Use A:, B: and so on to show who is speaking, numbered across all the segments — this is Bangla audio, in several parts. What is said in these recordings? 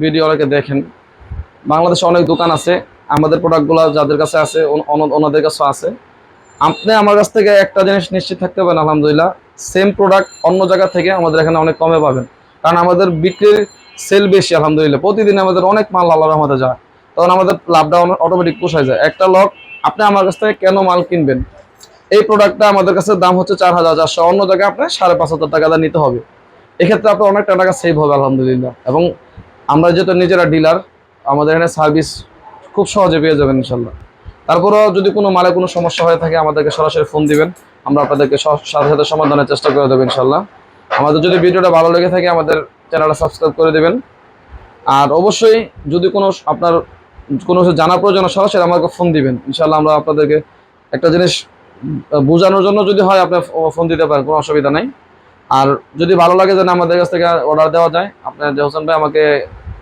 A: ভিডিও অনেকে দেখেন। বাংলাদেশে অনেক দোকান আছে, আমাদের প্রোডাক্টগুলো যাদের কাছে আছে ওন- ওন- ওনাদের কাছেও আছে। আপনি আমার কাছ থেকে একটা জিনিস নিশ্চিত থাকতে পারেন, আলহামদুলিল্লাহ। সেম প্রোডাক্ট অন্য জায়গা থেকে আমাদের এখানে অনেক কমে পাবেন। কারণ আমাদের বিক্রির সেল বেশি, আলহামদুলিল্লাহ। প্রতিদিন আমাদের অনেক মাল আল্লাহর রহমতে যায়। তখন আমাদের লাভটা অটোমেটিক পোষায় যায়। একটা লক আপনি আমার কাছ থেকে কেন মাল কিনবেন? এই প্রোডাক্টটা আমাদের কাছে দাম হচ্ছে চার হাজার চারশো অন্য জায়গায় আপনার সাড়ে পাঁচ হাজার টাকা নিতে হবে। এক্ষেত্রে আপনার অনেকটা টাকা সেভ হবে, আলহামদুলিল্লাহ। এবং আমরা যেহেতু নিজেরা ডিলার আমাদের এখানে সার্ভিস খুব সহজে পেয়ে যাবেন ইনশাল্লাহ। তারপরেও যদি কোনো মালে কোনো সমস্যা হয়ে থাকে, আমাদেরকে সরাসরি ফোন দিবেন। আমরা আপনাদেরকে সাথে সাথে সমাধানের চেষ্টা করে দেবো ইনশাল্লাহ। আমাদের যদি ভিডিওটা ভালো লেগে থাকে, আমাদের চ্যানেলটা সাবস্ক্রাইব করে দেবেন। আর অবশ্যই যদি কোনো আপনার কোনো কিছু জানার প্রয়োজন সরাসরি আমাকে ফোন দিবেন। ইনশাল্লাহ আমরা আপনাদেরকে একটা জিনিস বোঝানোর জন্য যদি হয় আপনি ফোন দিতে পারেন, কোনো অসুবিধা নাই। আর যদি ভালো লাগে, যেন আমাদের কাছ থেকে অর্ডার দেওয়া যায়। আপনার যে হোসেন ভাই আমাকে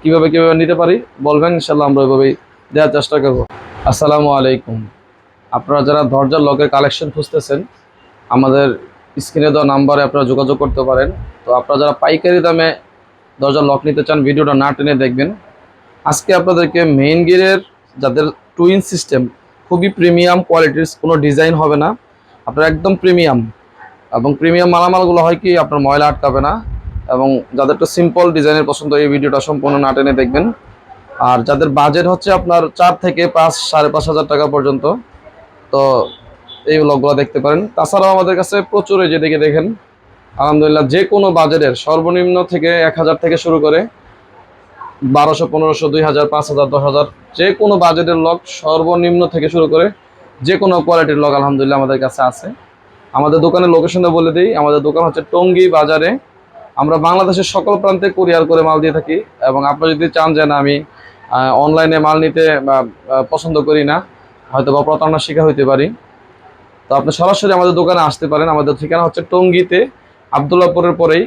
A: কীভাবে কীভাবে নিতে পারি বলবেন ইনশাল্লাহ আমরা ওইভাবেই দেওয়ার চেষ্টা করব। আসসালামু আলাইকুম। আপনারা যারা দরজার লকের কালেকশন খুঁজতেছেন, আমাদের স্ক্রিনে দেওয়া নাম্বারে আপনারা যোগাযোগ করতে পারেন। তো আপনারা যারা পাইকারি দামে দরজার লক নিতে চান, ভিডিওটা না টেনে দেখবেন। আজকে আপনাদেরকে মেইন গিয়ারের যাদের টুইন সিস্টেম খুবই প্রিমিয়াম কোয়ালিটির কোনো ডিজাইন হবে না। আপনার একদম প্রিমিয়াম এবং প্রিমিয়াম মালামালগুলো হয় কি, আপনার ময়লা আটকাবে না। এবং যাদের একটু সিম্পল ডিজাইনের পছন্দ, এই ভিডিওটা সম্পূর্ণ না টেনে দেখবেন। আর যাদের বাজেট হচ্ছে আপনার চার থেকে পাঁচ, সাড়ে পাঁচ হাজার টাকা পর্যন্ত, তো এই ব্লগগুলো দেখতে পারেন। তাছাড়াও আমাদের কাছে প্রচুর এই যে দেখে দেখেন, আলহামদুলিল্লাহ যে কোনো বাজেটের সর্বনিম্ন থেকে এক হাজার থেকে শুরু করে বারোশো, পনেরোশো, দুই হাজার, পাঁচ হাজার, দশ হাজার, যে কোনো বাজেটের লক সর্বনিম্ন থেকে শুরু করে যে কোনো কোয়ালিটির লক আলহামদুলিল্লাহ আমাদের কাছে আছে। আমাদের দোকানের লোকেশনটা বলে দিই, আমাদের দোকান হচ্ছে টঙ্গী বাজারে আমরা বাংলাদেশের সকল প্রান্তে কুরিয়ার করে মাল দিয়ে থাকি এবং আপনারা যদি চান যে না, আমি অনলাইনে মাল নিতে পছন্দ করি না হয়তো বা প্রতারণার শিকার হইতে পারি। তো আপনি সরাসরি আমাদের দোকানে আসতে পারেন। আমাদের ঠিকানা হচ্ছে টঙ্গিতে, আবদুল্লাপুরের পরেই।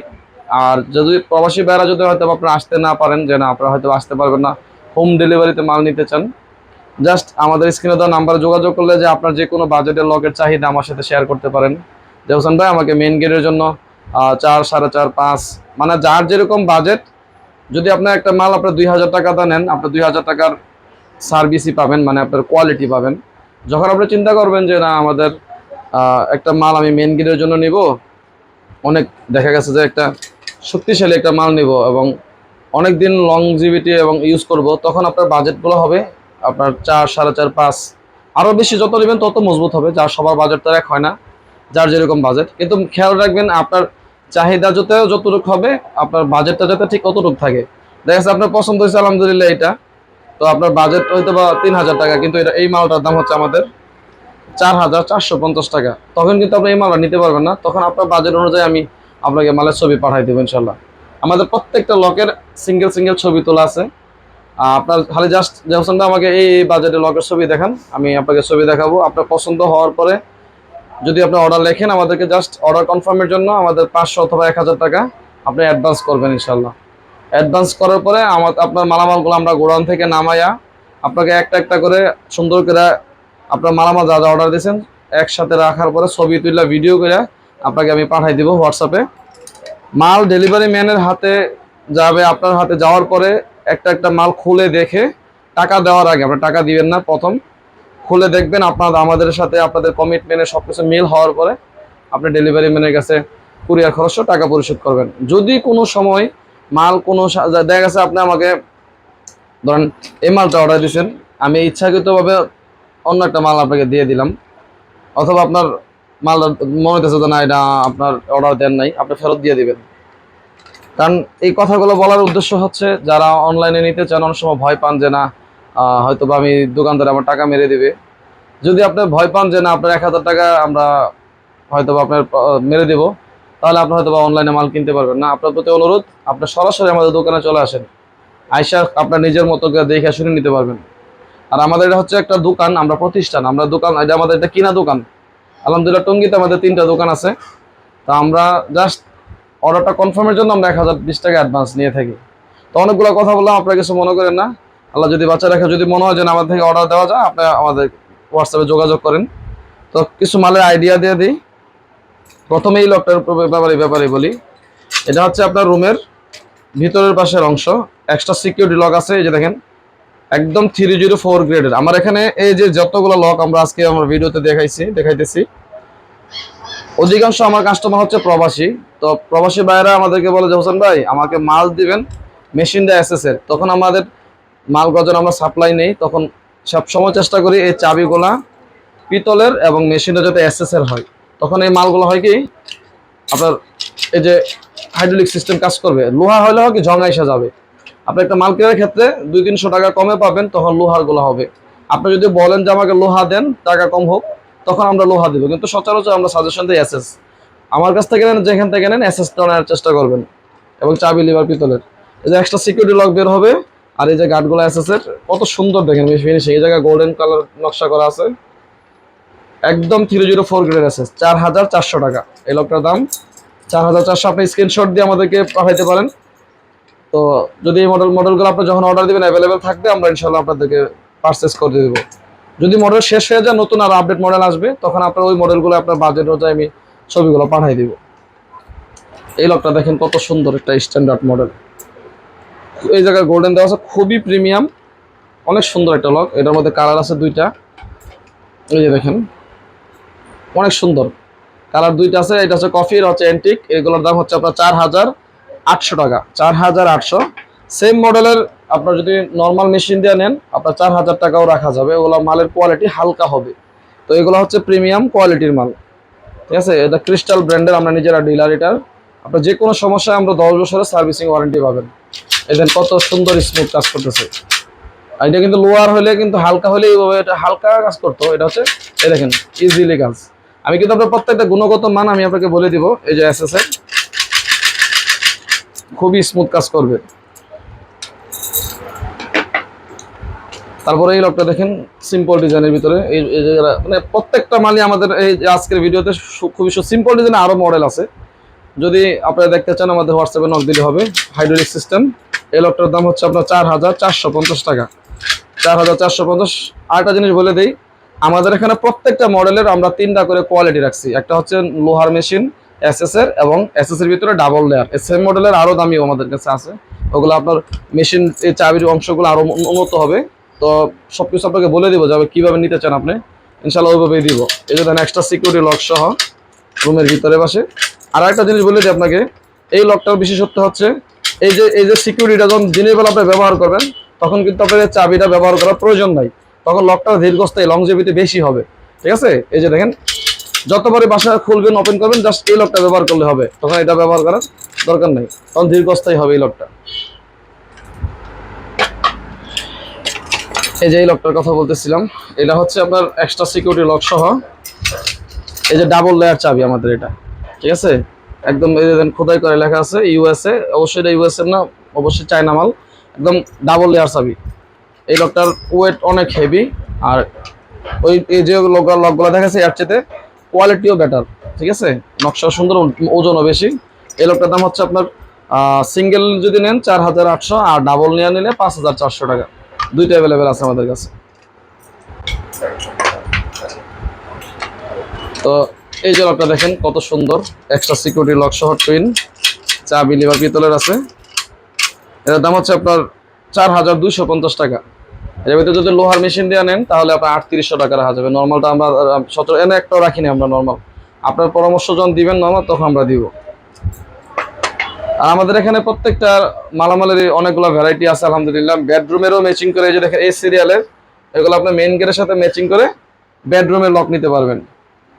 A: আর যদি প্রবাসী ভাইরা যদি হয়তো আপনারা আসতে না পারেন, যে না, আপনারা হয়তো আসতে পারবেন না হোম ডেলিভারিতে মাল নিতে চান জাস্ট আমাদের স্ক্রিনে দেওয়া নাম্বারে যোগাযোগ করলে যে আপনার যে কোনো বাজেটের লকের চাহিদা আমার সাথে শেয়ার করতে পারেন। যে হোসেন ভাই, আমাকে মেন গেটের জন্য চার, সাড়ে চার, পাঁচ। মানে যার যেরকম বাজেট যদি আপনার একটা মাল আপনার দুই হাজার টাকাটা নেন, আপনার দুই হাজার টাকার সার্ভিসই পাবেন মানে আপনার কোয়ালিটি পাবেন। যখন আপনি চিন্তা করবেন যে, না, আমাদের একটা মাল আমি মেন গেটের জন্য নিব। অনেক দেখা গেছে যে, একটা শক্তিশালী একটা মাল নিব এবং অনেক দিন লংজিভিটি এবং ইউজ করব, তখন আপনার বাজেটগুলো হবে আপনার চার, সাড়ে চার, পাঁচ। আরও বেশি যত নেবেন তত মজবুত হবে, যার সবার বাজেট তো এক হয় না, যার যেরকম বাজেট কিন্তু খেয়াল রাখবেন, আপনার চাহিদা যত যতটুক হবে, আপনার বাজেটটা যাতে ঠিক কতটুকু থাকে। দেখা যাচ্ছে আপনার পছন্দ হয়েছে, আলহামদুলিল্লাহ এটা তো আপনার বাজেট হয়তো বা তিন হাজার টাকা, কিন্তু এটা এই মালটার দাম হচ্ছে আমাদের চার হাজার চারশো পঞ্চাশ টাকা। তখন কিন্তু আপনি এই মালটা নিতে পারবেন না। তখন আপনার বাজেট অনুযায়ী আমি আপনাকে মালের ছবি পাঠাই দেবো ইনশাল্লাহ আমাদের প্রত্যেকটা লকের সিঙ্গেল সিঙ্গেল ছবি তোলা আছে। আপনার খালি জাস্ট যেমন আমাকে এই বাজেটে লকের ছবি দেখান, আমি আপনাকে ছবি দেখাবো। আপনার পছন্দ হওয়ার পরে যদি আপনি অর্ডার লেখেন, আমাদেরকে জাস্ট অর্ডার কনফার্মের জন্য আমাদের পাঁচশো অথবা এক হাজার টাকা আপনি অ্যাডভান্স করবেন ইনশাল্লাহ অ্যাডভান্স করার পরে আমার আপনার মালামালগুলো আমরা গোডাউন থেকে নামাইয়া আপনাকে একটা একটা করে সুন্দর করে আপনার মালামাল যা যা অর্ডার দিয়েছেন একসাথে রাখার পরে ছবি তুললা ভিডিও করে আপনাকে আমি পাঠাই দিব হোয়াটসঅ্যাপে মাল ডেলিভারি ম্যানের হাতে যাবে, আপনার হাতে যাওয়ার পরে একটা একটা মাল খুলে দেখে টাকা দেওয়ার আগে আপনার টাকা দিবেন না প্রথম। খুলে দেখবেন, আপনার আমাদের সাথে আপনাদের কমিটমেন্টে সব কিছু মিল হওয়ার পরে আপনি ডেলিভারি ম্যানের কাছে কুরিয়ার খরচ টাকা পরিশোধ করবেন। যদি কোনো সময় মাল কোনো দেখা গেছে আপনি আমাকে ধরেন, এই মালটা অর্ডার দিয়েছেন, আমি ইচ্ছাকৃতভাবে অন্য একটা মাল আপনাকে দিয়ে দিলাম, অথবা আপনার মাল মনে হতেছে যে না, এটা আপনার অর্ডার দেন নাই, আপনি ফেরত দিয়ে দিবেন। কারণ এই কথাগুলো বলার উদ্দেশ্য হচ্ছে, যারা অনলাইনে নিতে চান, অনেক সময় ভয় পান যে না হয়তো বা আমি দোকানদার আমার টাকা মেরে দেবে। যদি আপনি ভয় পান যে না, আপনার এক হাজার টাকা আমরা হয়তো বা আপনার মেরে দেবো, তাহলে আপনি হয়তো বা অনলাইনে মাল কিনতে পারবেন। না, আপনার প্রতি অনুরোধ, আপনি সরাসরি আমাদের দোকানে চলে আসেন। আইসা আপনার নিজের মতো দেখে শুনে নিতে পারবেন। আর আমাদের এটা হচ্ছে একটা দোকান, আমরা প্রতিষ্ঠান, আমরা দোকান, এটা আমাদের এটা কিনা দোকান। আলহামদুলিল্লাহ, টঙ্গিতে আমাদের তিনটা দোকান আছে। তা আমরা জাস্ট অর্ডারটা কনফার্মের জন্য আমরা এক হাজার বিশ টাকা অ্যাডভান্স নিয়ে থাকি। তো অনেকগুলো কথা বললাম, আপনারা কিছু মনে করেন না? আল্লাহ যদি বাচ্চা রাখে, যদি মনে হয় যে আমার থেকে অর্ডার দেওয়া যায়, আপনি আমাদের হোয়াটসঅ্যাপে যোগাযোগ করেন। তো কিছু মালের আইডিয়া দিয়ে দিই। প্রথমে এই লকটার ব্যাপারে ব্যাপারে বলি। এটা হচ্ছে আপনার রুমের ভিতরের পাশের অংশ। এক্সট্রা সিকিউরিটি লক আছে, এই যে দেখেন। একদম থ্রি জিরো ফোর গ্রেডের আমার এখানে এই যে যতগুলো লক আমরা আজকে আমার ভিডিওতে দেখাইছি, দেখাইতেছি। অধিকাংশ আমার কাস্টমার হচ্ছে প্রবাসী। তো প্রবাসী ভাইয়েরা আমাদেরকে বলে যে, হোসেন ভাই, আমাকে মাল দিবেন মেশিন দেয় এসএস তখন আমাদের মাল গজন আমরা সাপ্লাই নেই, তখন সব সময় চেষ্টা করি এই চাবিগুলা পিতলের এবং মেশিনটা যাতে এসএস এর হয়। তখন এই মালগুলো হয় কি, আপনার এই যে হাইড্রোলিক সিস্টেম কাজ করবে, লোহা হলে হয় কি জং আইসা যাবে। আপনি একটা মাল কেনার ক্ষেত্রে দুই তিনশো টাকা কমে পাবেন, তখন লোহারগুলো হবে। আপনি যদি বলেন যে আমাকে লোহা দেন, টাকা কম হোক, তখন আমরা লোহা দেবো। কিন্তু সচরাচর আমরা সাজেশন দিই এসএস আমার কাছ থেকে নেন, যেখান থেকে নেন এসএস নেওয়ার চেষ্টা করবেন। এবং চাবি লিভার পিতলের। এই যে এক্সট্রা সিকিউরিটি লক বের হবে আর এই যে গার্ডগুলো এসএস এর কত সুন্দর দেখেন ফিনিশিং এই জায়গায় গোল্ডেন কালার নকশা করা আছে। একদম থ্রি জিরো ফোর গ্রেড আছে চার হাজার চারশো টাকা। এই লকটার দাম চার হাজার চারশো। আপনি স্ক্রিনশট দিয়ে আমাদেরকে পাঠাইতে পারেন। তো যদি এই মডেল মডেলগুলো আপনি যখন অর্ডার দিবেন অ্যাভেলেবেল থাকবে, আমরা ইনশাল্লাহ আপনাদেরকে পারচেস করে দেবো। যদি মডেল শেষ হয়ে যায়, নতুন আর আপডেট মডেল আসবে, তখন আপনার ওই মডেলগুলো আপনার বাজেট অনুযায়ী আমি ছবিগুলো পাঠাই দিব। এই লকটা দেখেন কত সুন্দর একটা স্ট্যান্ডার্ড মডেল এই জায়গায় গোল্ডেন দেওয়া আছে, খুবই প্রিমিয়াম অনেক সুন্দর একটা লক এটার মধ্যে কালার আছে দুইটা। এই যে দেখেন, অনেক সুন্দর। কালার দুইটা আছে, এটা হচ্ছে কফির হচ্ছে অ্যান্টিক এগুলোর দাম হচ্ছে আপনার চার হাজার আটশো টাকা। চার হাজার আটশো। সেম মডেলের আপনার যদি নর্মাল মেশিন দিয়ে নেন, আপনার চার হাজার টাকাও রাখা যাবে। ওগুলো মালের কোয়ালিটি হালকা হবে। তো এগুলো হচ্ছে প্রিমিয়াম কোয়ালিটির মাল। ঠিক আছে? এটা ক্রিস্টাল ব্র্যান্ডের আমরা নিজেরা ডিলার এটার। আপনার যে কোনো সমস্যায় আমরা দশ বছরের সার্ভিসিং ওয়ারেন্টি পাবেন। এই দেন কত সুন্দর স্মুথ কাজ করতেছে। আর এটা কিন্তু লোয়ার হলে কিন্তু হালকা হলে এইভাবে এটা হালকা কাজ করতো, এটা হচ্ছে, এই দেখেন ইজিলি কাজ। আমি কিন্তু আপনার প্রত্যেকটা গুণগত মান আমি আপনাকে বলে দিব, এই যে এস খুবই স্মুথ কাজ করবে। তারপরে এই লকটা দেখেন সিম্পল ডিজাইনের ভিতরে, এই মানে প্রত্যেকটা মালই আমাদের এই আজকের ভিডিওতে খুবই সিম্পল ডিজাইনে আরও মডেল আছে। যদি আপনারা দেখতে চান, আমাদের হোয়াটসঅ্যাপে নক দিলে হবে। হাইড্রোলিক সিস্টেম এই লকটার দাম হচ্ছে আপনার চার হাজার চারশো পঞ্চাশ টাকা। চার হাজার চারশো পঞ্চাশ। আরেকটা জিনিস বলে দিই, আমাদের এখানে প্রত্যেকটা মডেলের আমরা তিনটা করে কোয়ালিটি রাখছি। একটা হচ্ছে লোহার মেশিন এসএস এর এবং এসএস এর ভিতরে ডাবল লেয়ার সেম মডেলের আরও দামিও আমাদের কাছে আছে। ওগুলো আপনার মেশিন এই চাবির অংশগুলো আরও উন্নত হবে। তো সব কিছু আপনাকে বলে দিব যাবে কীভাবে নিতে চান আপনি। ইনশাল্লাহ ওইভাবেই দিব। এই যে দেখেন এক্সট্রা সিকিউরিটি লক সহ, রুমের ভিতরে পাশে আর একটা জিনিস বলে দিই আপনাকে, এই লকটার বিশেষত্ব হচ্ছে, এই যে এই যে সিকিউরিটিটা যখন দিনের বেলা আপনি ব্যবহার করবেন, তখন কিন্তু আপনার চাবিটা ব্যবহার করার প্রয়োজন নাই। তখন লকটা দীর্ঘস্থায়ী লংজেভিটি বেশি হবে। ঠিক আছে? এই যে দেখেন, যতবারই বাসা খুলবেন ওপেন করবেন জাস্ট এই লকটা ব্যবহার করলে হবে। তখন এটা ব্যবহার করার দরকার নেই। তখন দীর্ঘস্থায়ী হবে এই লকটা এই যে এই লকটার কথা বলতেছিলাম, এটা হচ্ছে আপনার এক্সট্রা সিকিউরিটি লক সহ, এই যে ডাবল লেয়ার চাবি আমাদের এটা। ঠিক আছে? একদম এই খোদাই করে লেখা আছে, ইউএসএ, অবশ্যই এটা ইউএসএ না, অবশ্যই চায়না মাল। একদম ডাবল লেয়ার চাবি। এই লকটার ওয়েট অনেক হেভি আর ওই, এই যে লক, লকগুলো দেখাচ্ছে এর চেতে কোয়ালিটিও বেটার ঠিক আছে? নকশা সুন্দর, ওজনও বেশি। এই লকটার দাম হচ্ছে আপনার সিঙ্গেল যদি নেন চার হাজার আটশো, আর ডাবল নিয়ে নিলে পাঁচ হাজার চারশো টাকা। দুইটা অ্যাভেলেবেল আছে আমাদের কাছে। তো এই যে লকটা দেখেন, কত সুন্দর। এক্সট্রা সিকিউরিটি লক সহ টুইন চাবি লিভার পিতলের আছে। এটার দাম হচ্ছে আপনার চার হাজার দুইশো পঞ্চাশ টাকা। এর ভিতরে যদি লোহার মেশিন দিয়ে নেন, তাহলে আপনার আটত্রিশশো টাকা রাখা যাবে। নর্মালটা আমরা সচর এনে একটাও রাখিনি আমরা নর্মাল আপনার পরামর্শ যখন দিবেন নর্মাল তখন আমরা দিব। আর আমাদের এখানে প্রত্যেকটা মালামালের অনেকগুলো ভ্যারাইটি আছে, আলহামদুলিল্লাহ। বেডরুমেরও ম্যাচিং করে যে দেখেন, এই সিরিয়ালের এগুলো আপনি মেইন গেটের সাথে ম্যাচিং করে বেডরুমের লক নিতে পারবেন।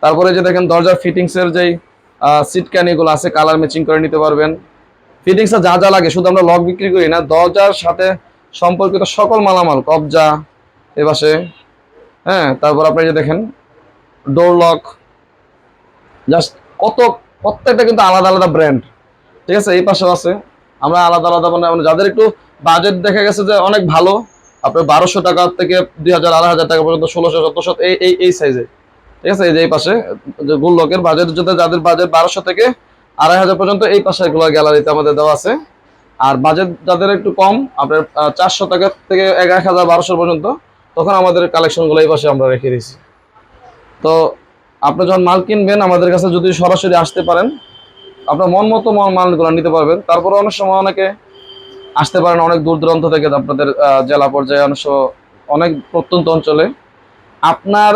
A: তারপরে যে দেখেন দরজার ফিটিংসের যেই সিট ক্যানিগুলো আছে কালার ম্যাচিং করে নিতে পারবেন। ফিটিংসে যা যা লাগে, শুধু আমরা লক বিক্রি করি না, দরজার সাথে সম্পর্কিত সকল মালামাল, কবজা, এ পাশে হ্যাঁ তারপর আপনি যে দেখেন ডোর লক জাস্ট কত, প্রত্যেকটা কিন্তু আলাদা আলাদা ব্র্যান্ড ঠিক আছে? এই পাশেও আছে। আমরা আলাদা আলাদা মানে মানে যাদের একটু বাজেট দেখা গেছে যে অনেক ভালো, আপনার বারোশো টাকা থেকে দুই হাজার, আড়াই হাজার টাকা পর্যন্ত, ষোলোশো, সতেরোশো, এই এই সাইজে ঠিক আছে, এই যে এই পাশে, যে গুল্লকের বাজেট যদি যাদের বাজেট বারোশো থেকে আড়াই হাজার পর্যন্ত, এই পাশে এগুলো গ্যালারিতে আমাদের দেওয়া আছে। আর বাজেট যাদের একটু কম, আপনার চারশো টাকা থেকে এক হাজার বারোশো পর্যন্ত, তখন আমাদের কালেকশনগুলো এই পাশে আমরা রেখে দিয়েছি। তো, আপনি যখন মাল কিনবেন, আমাদের কাছে যদি সরাসরি আসতে পারেন, আপনার মন মতো মাল- মালগুলো নিতে পারবেন। তারপরে অনেক সময় অনেকে আসতে পারেন অনেক দূর দূরান্ত থেকে আপনাদের জেলা পর্যায়ে অংশ অনেক প্রত্যন্ত অঞ্চলে। আপনার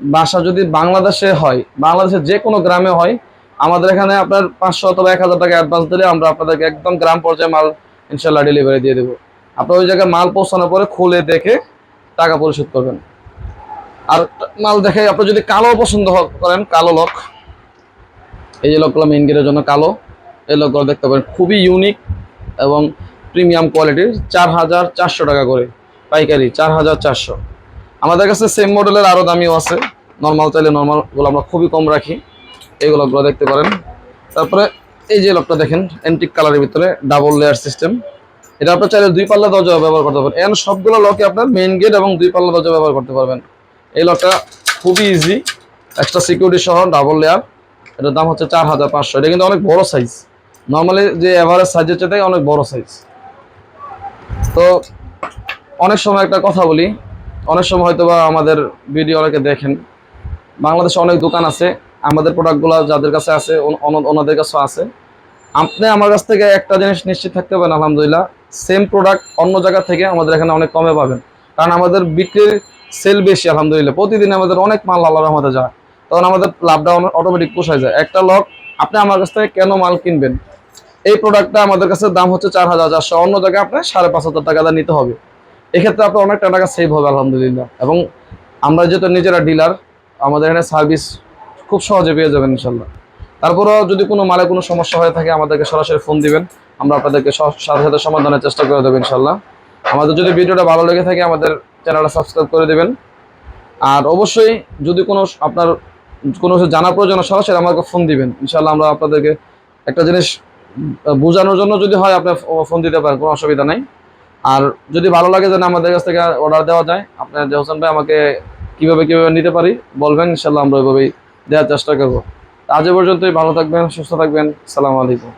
A: বাসা যদি বাংলাদেশে হয়, বাংলাদেশের যে কোনো গ্রামে হয়, আমাদের এখানে আপনার পাঁচশো অথবা এক হাজার টাকা অ্যাডভান্স দিলে আমরা আপনাদেরকে একদম গ্রাম পর্যায়ে মাল ইনশাল্লাহ ডেলিভারি দিয়ে দেবো। আপনার ওই জায়গায় মাল পৌঁছানোর পরে খুলে দেখে টাকা পরিশোধ করবেন। আর মাল দেখে আপনি যদি কালো পছন্দ করেন, কালো লক এই যে লকগুলো মেইন গেটের জন্য কালো, এই লকগুলো দেখতে পারেন, খুবই ইউনিক এবং প্রিমিয়াম কোয়ালিটির চার হাজার চারশো টাকা করে পাইকারি, চার হাজার চারশো। আমাদের কাছে সেম মডেলের আরও দামিও আছে। নর্মাল চাইলে নর্মালগুলো আমরা খুবই কম রাখি। এই লকগুলো দেখতে পারেন। তারপরে এই যে লকটা দেখেন অ্যান্টিক কালারের ভিতরে ডাবল লেয়ার সিস্টেম এটা আপনার চাইলে দুই পাল্লা দরজা ব্যবহার করতে পারবেন। এন সবগুলো লকে আপনার মেইন গেট এবং দুই পাল্লা দরজা ব্যবহার করতে পারবেন। এই লকটা খুবই ইজি এক্সট্রা সিকিউরিটি সহ ডাবল লেয়ার এটার দাম হচ্ছে চার হাজার পাঁচশো। এটা কিন্তু অনেক বড় সাইজ নর্মালি যে অ্যাভারেজ সাইজের চেয়ে অনেক বড় সাইজ তো অনেক সময় একটা কথা বলি অনেক সময় হয়তো বা আমাদের ভিডিও অনেকে দেখেন। বাংলাদেশে অনেক দোকান আছে, আমাদের প্রোডাক্টগুলো যাদের কাছে আছে ওন- ওন- ওনাদের কাছেও আছে। আপনি আমার কাছ থেকে একটা জিনিস নিশ্চিত থাকতে পারেন, আলহামদুলিল্লাহ সেম প্রোডাক্ট অন্য জায়গা থেকে আমাদের এখানে অনেক কমে পাবেন। কারণ আমাদের বিক্রির সেল বেশি, আলহামদুলিল্লাহ। প্রতিদিন আমাদের অনেক মাল আল্লাহর রহমতে যায়। তখন আমাদের লাভটা অটোমেটিক পোষায় যায়। একটা লক আপনি আমার কাছ থেকে কেন মাল কিনবেন? এই প্রোডাক্টটা আমাদের কাছে দাম হচ্ছে চার হাজার চারশো, অন্য জায়গায় আপনার সাড়ে পাঁচ হাজার টাকা নিতে হবে। এক্ষেত্রে আপনার অনেকটা টাকা সেভ হবে, আলহামদুলিল্লাহ। এবং আমরা যেহেতু নিজেরা ডিলার আমাদের এখানে সার্ভিস খুব সহজে পেয়ে যাবেন, ইনশাল্লাহ। তারপরেও যদি কোনো মালে কোনো সমস্যা হয়ে থাকে, আমাদেরকে সরাসরি ফোন দিবেন। আমরা আপনাদেরকে সাথে সাথে সমাধানের চেষ্টা করে দেবো, ইনশাল্লাহ। আমাদের যদি ভিডিওটা ভালো লেগে থাকে, আমাদের চ্যানেলটা সাবস্ক্রাইব করে দেবেন। আর অবশ্যই যদি কোনো আপনার কোনো কিছু জানার প্রয়োজন সরাসরি আমাকে ফোন দিবেন। ইনশাল্লাহ আমরা আপনাদেরকে একটা জিনিস বোঝানোর জন্য যদি হয়, আপনার ফোন দিতে পারেন, কোনো অসুবিধা নাই। আর যদি ভালো লাগে যেন আমাদের কাছ থেকে অর্ডার দেওয়া যায়, আপনার যে হোসেন ভাই আমাকে কীভাবে কীভাবে নিতে পারি বলবেন ইনশাল্লাহ আমরা ওইভাবেই দেওয়ার চেষ্টা করব। আজ পর্যন্তই, ভালো থাকবেন, সুস্থ থাকবেন, সালাম আলাইকুম।